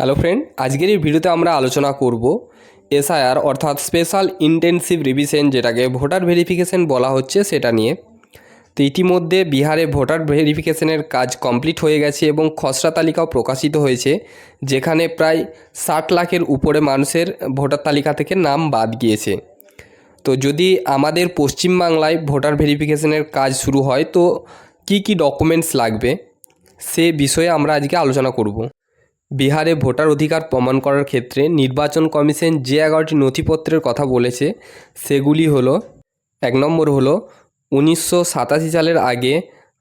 Hello friend আজকের এই ভিডিওতে আমরা আলোচনা করব এসআইআর অর্থাৎ স্পেশাল ইন্টেনসিভ রিভিশন যেটাকে ভোটার ভেরিফিকেশন বলা হচ্ছে সেটা নিয়ে। তো ইতিমধ্যে বিহারে ভোটার ভেরিফিকেশনের কাজ কমপ্লিট হয়ে গেছে এবং খসড়া তালিকাও প্রকাশিত হয়েছে, যেখানে প্রায় ষাট লাখের উপরে মানুষের ভোটার তালিকা থেকে নাম বাদ গিয়েছে। তো যদি আমাদের পশ্চিমবাংলায় ভোটার ভেরিফিকেশনের কাজ শুরু হয়, তো কি কি ডকুমেন্টস লাগবে? সে বিষয়ে আমরা আজকে আলোচনা করব। বিহারে ভোটার অধিকার প্রমাণ করার ক্ষেত্রে নির্বাচন কমিশন যে এগারোটি নথিপত্রের কথা বলেছে, সেগুলি হলো, এক নম্বর হলো, উনিশশো সাতাশি সালের আগে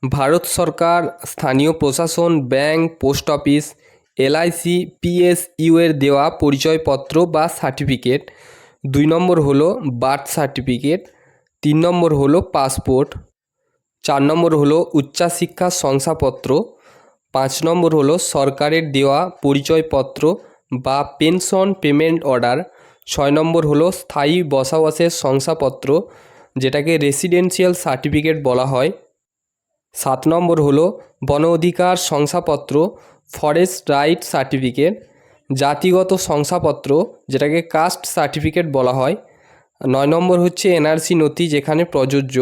ভারত সরকার, স্থানীয় প্রশাসন, bank, post office LIC PSU এর দেওয়া পরিচয়পত্র বা সার্টিফিকেট। দুই নম্বর হলো, বার্থ সার্টিফিকেট। তিন নম্বর হলো, পাসপোর্ট। চার নম্বর হলো, উচ্চশিক্ষা শংসাপত্র। পাঁচ নম্বর হলো সরকারের দেওয়া পরিচয়পত্র বা পেনশন পেমেন্ট অর্ডার। ছয় নম্বর হলো স্থায়ী বসবাসের শংসাপত্র, যেটাকে রেসিডেন্সিয়াল সার্টিফিকেট বলা হয়। সাত নম্বর হলো বন অধিকার শংসাপত্র, ফরেস্ট রাইট সার্টিফিকেট, জাতিগত শংসাপত্র, যেটাকে কাস্ট সার্টিফিকেট বলা হয়। নয় নম্বর হচ্ছে এনআরসি নথি, যেখানে প্রযোজ্য।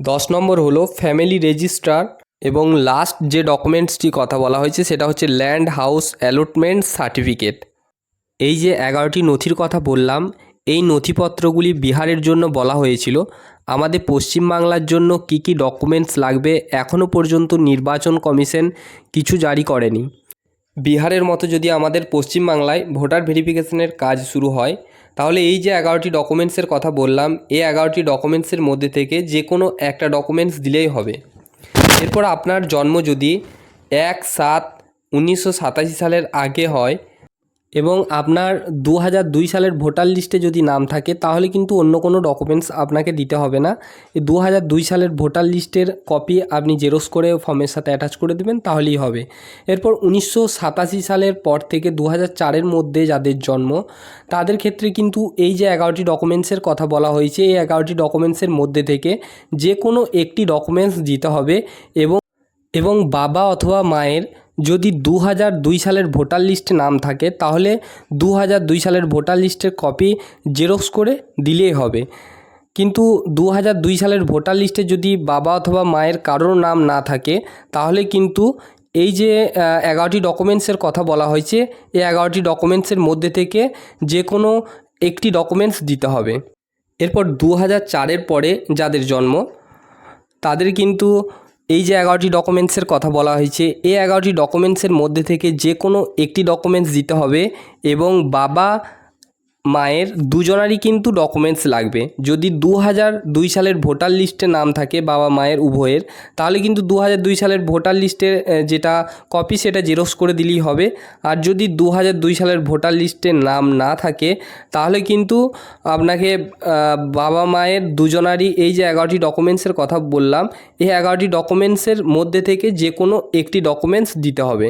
দশ নম্বর হলো ফ্যামিলি রেজিস্ট্রার এবং লাস্ট যে ডকুমেন্টসটি কথা বলা হয়েছে সেটা হচ্ছে ল্যান্ড হাউস অ্যালটমেন্ট সার্টিফিকেট এই যে এগারোটি নথির কথা বললাম, এই নথিপত্রগুলি বিহারের জন্য বলা হয়েছিল। আমাদের পশ্চিমবাংলার জন্য কি কি ডকুমেন্টস লাগবে এখনও পর্যন্ত নির্বাচন কমিশন কিছু জারি করেনি। বিহারের মতো যদি আমাদের পশ্চিমবাংলায় ভোটার ভেরিফিকেশনের কাজ শুরু হয়, তাহলে এই যে এগারোটি ডকুমেন্টসের কথা বললাম, এই এগারোটি ডকুমেন্টসের মধ্যে থেকে যে কোনো একটা ডকুমেন্টস দিলেই হবে। এরপর আপনার জন্ম যদি এক সাত উনিশশো সাতাশি সালের আগে হয় এবং আপনার দু হাজার দুই সালের ভোটার লিস্টে যদি নাম থাকে, তাহলে কিন্তু অন্য কোনো ডকুমেন্টস আপনাকে দিতে হবে না। দু হাজার দুই সালের ভোটার লিস্টের কপি আপনি জেরক্স করে ফর্মের সাথে অ্যাটাচ করে দেবেন, তাহলেই হবে। এরপর উনিশশো সাতাশি সালের পর থেকে দু হাজার চারের মধ্যে যাদের জন্ম, তাদের ক্ষেত্রে কিন্তু এই যে এগারোটি ডকুমেন্টসের কথা বলা হয়েছে, এই এগারোটি ডকুমেন্টসের মধ্যে থেকে যে কোনো একটি ডকুমেন্টস দিতে হবে এবং এবং বাবা অথবা মায়ের যদি দু হাজার দুই সালের ভোটার লিস্টে নাম থাকে, তাহলে দু হাজার দুই সালের ভোটার লিস্টের কপি জেরক্স করে দিলেই হবে। কিন্তু দু হাজার দুই সালের ভোটার লিস্টে যদি বাবা অথবা মায়ের কারোর নাম না থাকে, তাহলে কিন্তু এই যে এগারোটি ডকুমেন্টসের কথা বলা হয়েছে, এই এগারোটি ডকুমেন্টসের মধ্যে থেকে যে কোনো একটি ডকুমেন্টস দিতে হবে। এরপর দু হাজার চারের পরে যাদের জন্ম, তাদের কিন্তু এই যে এগারোটি ডকুমেন্টসের কথা বলা হয়েছে, এই এগারোটি ডকুমেন্টসের মধ্যে থেকে যে কোনো একটি ডকুমেন্টস দিতে হবে এবং বাবা মায়ের দুজনারই কিন্তু ডকুমেন্টস লাগবে। যদি দু হাজার দুই সালের ভোটার লিস্টে নাম থাকে বাবা মায়ের উভয়ের, তাহলে কিন্তু দু হাজার দুই সালের ভোটার লিস্টের যেটা কপি সেটা জেরক্স করে দিলেই হবে। আর যদি দু হাজার দুই সালের ভোটার লিস্টে নাম না থাকে, তাহলে কিন্তু আপনাকে বাবা মায়ের দুজনারই এই যে এগারোটি ডকুমেন্টসের কথা বললাম, এই এগারোটি ডকুমেন্টসের মধ্যে থেকে যে কোনো একটি ডকুমেন্টস দিতে হবে।